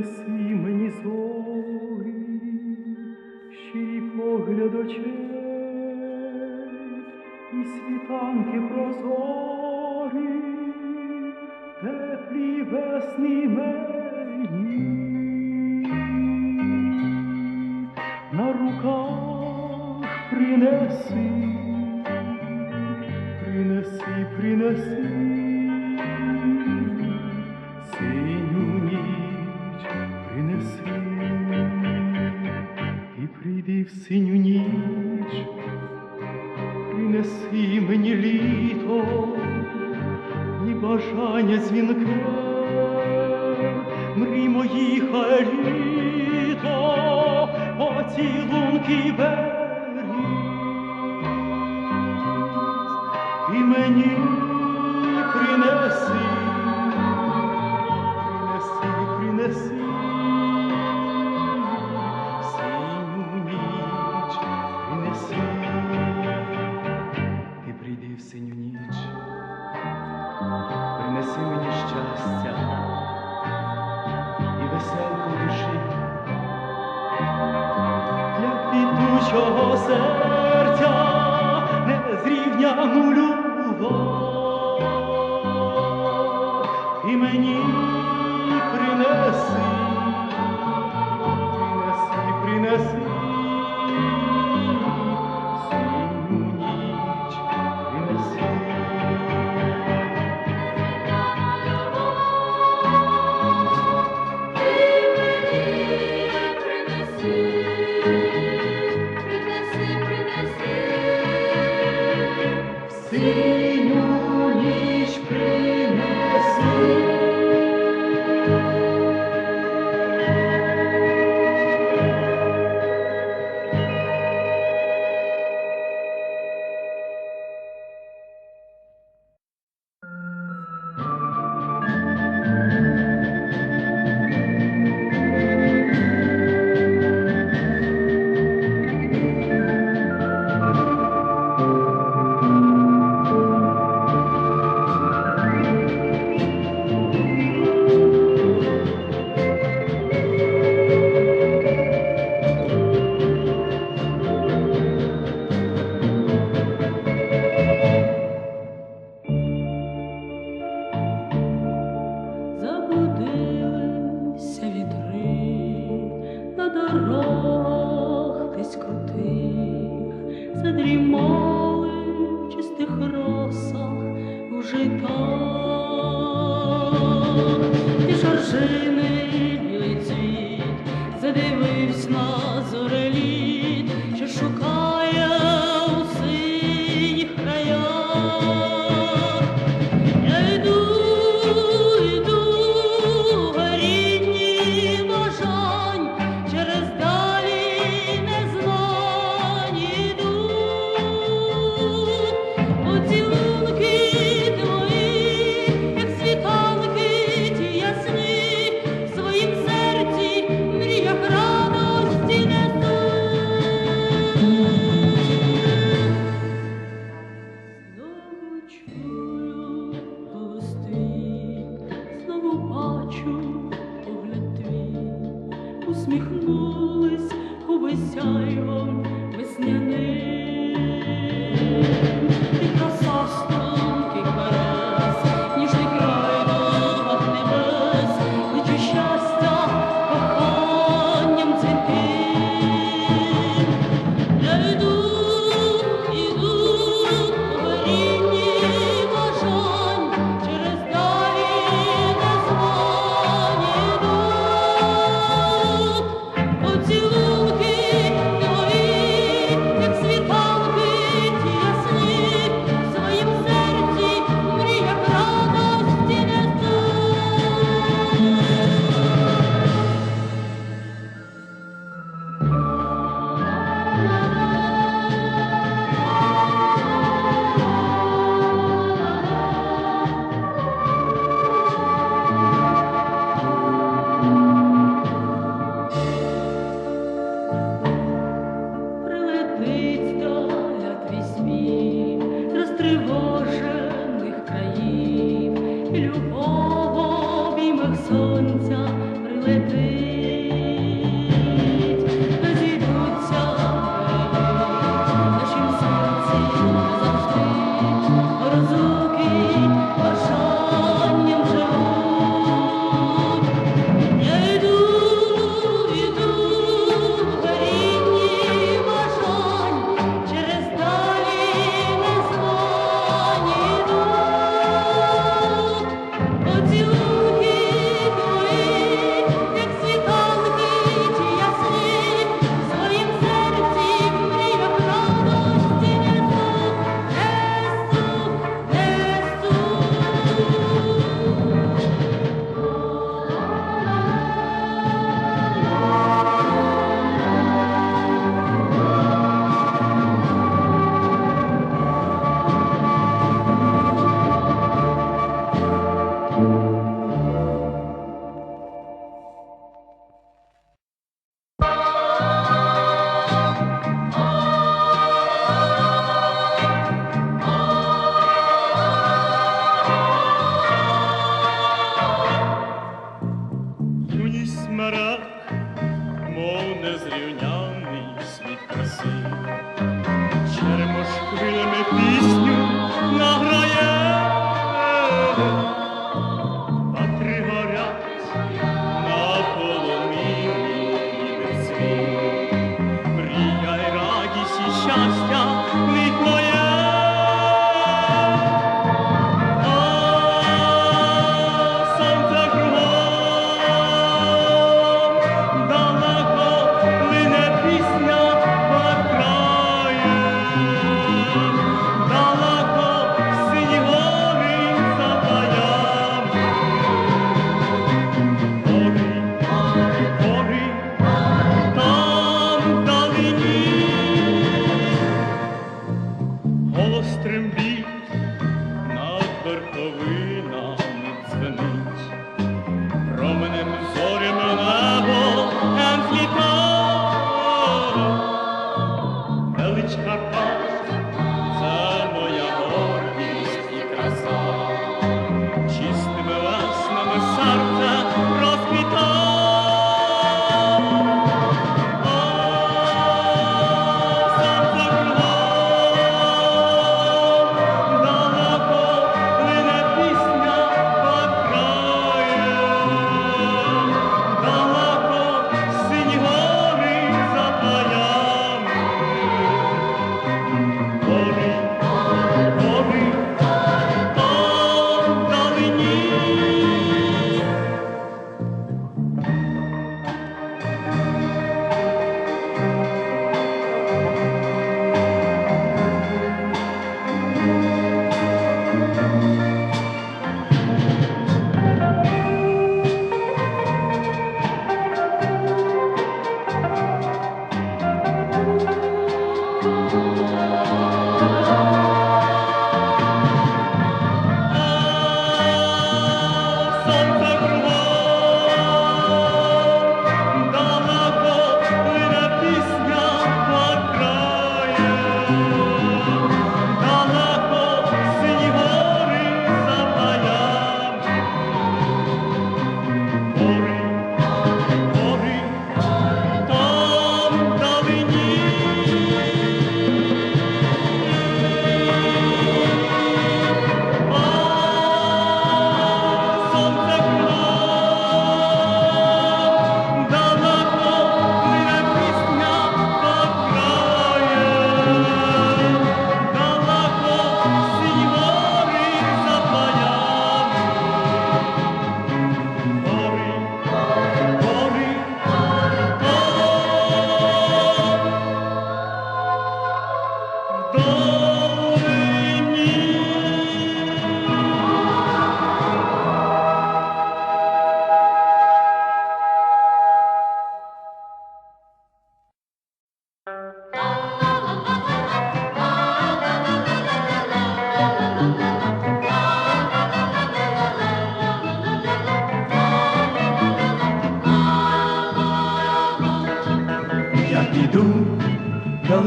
принеси мені зорі, щирі погляд очей і світанки прозорі, теплі весни мені. на руках принеси, принеси, принеси. В синю ніч. Принеси мені літо і бажання дзвінке, мрій моїх літо, поцілунки бері і мені щастя і веселку душі для підучого серця незрівняну любов. the road. por tu vida.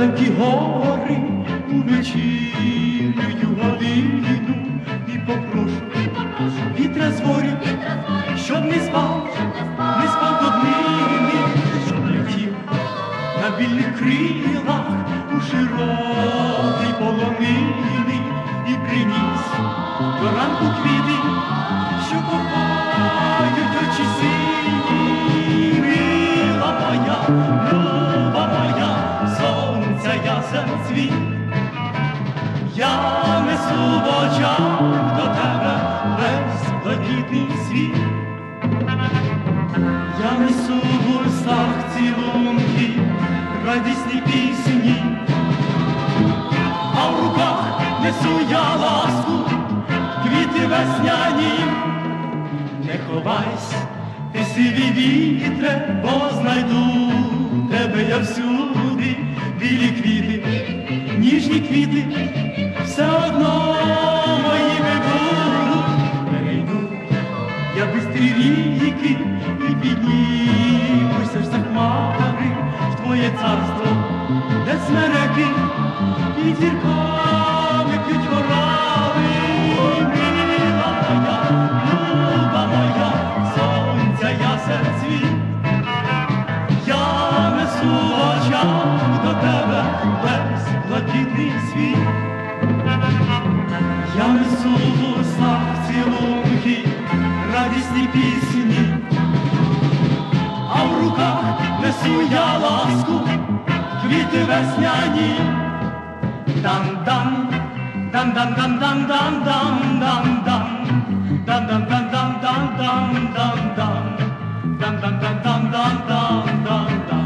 В далекі сонця ясен цвіт. Я несу в очах до тебе весь блакитний світ. Я несу в устах цілунки, радісні пісні, а в руках несу я ласку, квіти весняні. Не ховайся, ти сиві вітре, бо знайду тебе я всюди, білі квіти, ніжні квіти, все одно моїми будуть. Перейду я бистрі ріки і піднімуся ж за хмари в твоє царство, де смереки і зірками несу я ласку, квіти весняні. Дан-дан, дан-дан-дан-дан-дан-дан-дан, дан-дан-дан-дан-дан-дан-дан-дан, дан-дан-дан-дан-дан-дан.